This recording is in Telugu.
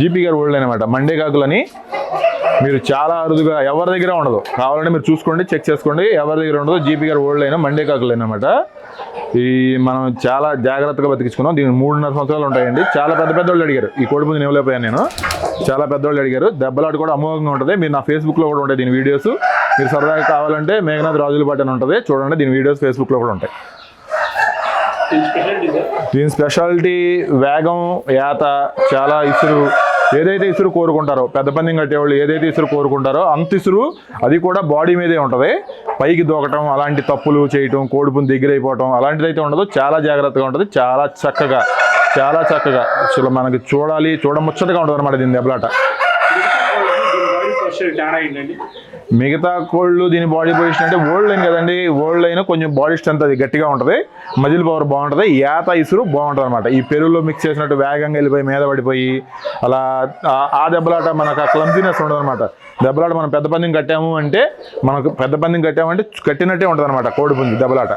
జీపీ గారు ఓల్డ్ అనమాట మండే కాకులని మీరు చాలా అరుదుగా ఎవరి దగ్గర ఉండదు. కావాలంటే మీరు చూసుకోండి చెక్ చేసుకోండి. ఎవరి దగ్గర ఉండదు జీపీ గారు ఓల్డ్ అయినా మండే కాకులు అనమాట ఈ మనం చాలా జాగ్రత్తగా బతికించుకున్నాం. దీనికి మూడున్నర సంవత్సరాలు ఉంటాయండి. చాలా పెద్ద పెద్దవాళ్ళు అడిగారు. ఈ కోడి ముందు ఇవ్వలేకపోయాను నేను. చాలా పెద్దవాళ్ళు అడిగారు. దెబ్బలాట కూడా అమోఘంగా ఉంటుంది. మీరు నా ఫేస్బుక్లో కూడా ఉంటాయి దీని వీడియోస్. మీరు సరదాగా కావాలంటే మేఘనాథ్ రాజుల పాట అని ఉంటుంది. చూడండి దీని వీడియోస్ ఫేస్బుక్లో కూడా ఉంటాయి. దీని స్పెషాలిటీ వేగం యాత చాలా ఇసురు ఏదైతే ఇసురు కోరుకుంటారో పెద్ద పందెం కట్టేవాళ్ళు ఏదైతే ఇసురు కోరుకుంటారో అంత ఇసురు అది కూడా బాడీ మీదే ఉంటుంది. పైకి దూకటం అలాంటి తప్పులు చేయటం కోడిపుని దగ్గర అయిపోవటం అలాంటిది అయితే ఉండదు. చాలా జాగ్రత్తగా ఉంటుంది. చాలా చక్కగా చాలా చక్కగా. అసలు మనకి చూడాలి చూడముచ్చటగా ఉంటుంది అనమాట దీని దెబ్బలాట. తేడా ఏంటండి మిగతా కోళ్ళు దీని బాడీ పొజిషన్ అంటే ఓల్డ్ లైన్ కదండి. ఓల్డ్ లైన్ కొంచెం బాడీ స్ట్రెంత్ అది గట్టిగా ఉంటుంది. మజిల్ పవర్ బాగుంటుంది. యాత ఇసురు బాగుంటుంది అనమాట ఈ పెరుగులో మిక్స్ చేసినట్టు వేగంగా వెళ్ళిపోయి మీద పడిపోయి అలా ఆ- ఆ దెబ్బలాట మనకు ఆ క్లమ్సీనెస్ ఉండదు అనమాట దెబ్బలాట మనం పెద్ద పందెం కట్టాము అంటే మనకు పెద్ద పందెం కట్టామంటే కట్టినట్టే ఉంటుంది అనమాట కోడి పుంజు దెబ్బలాట.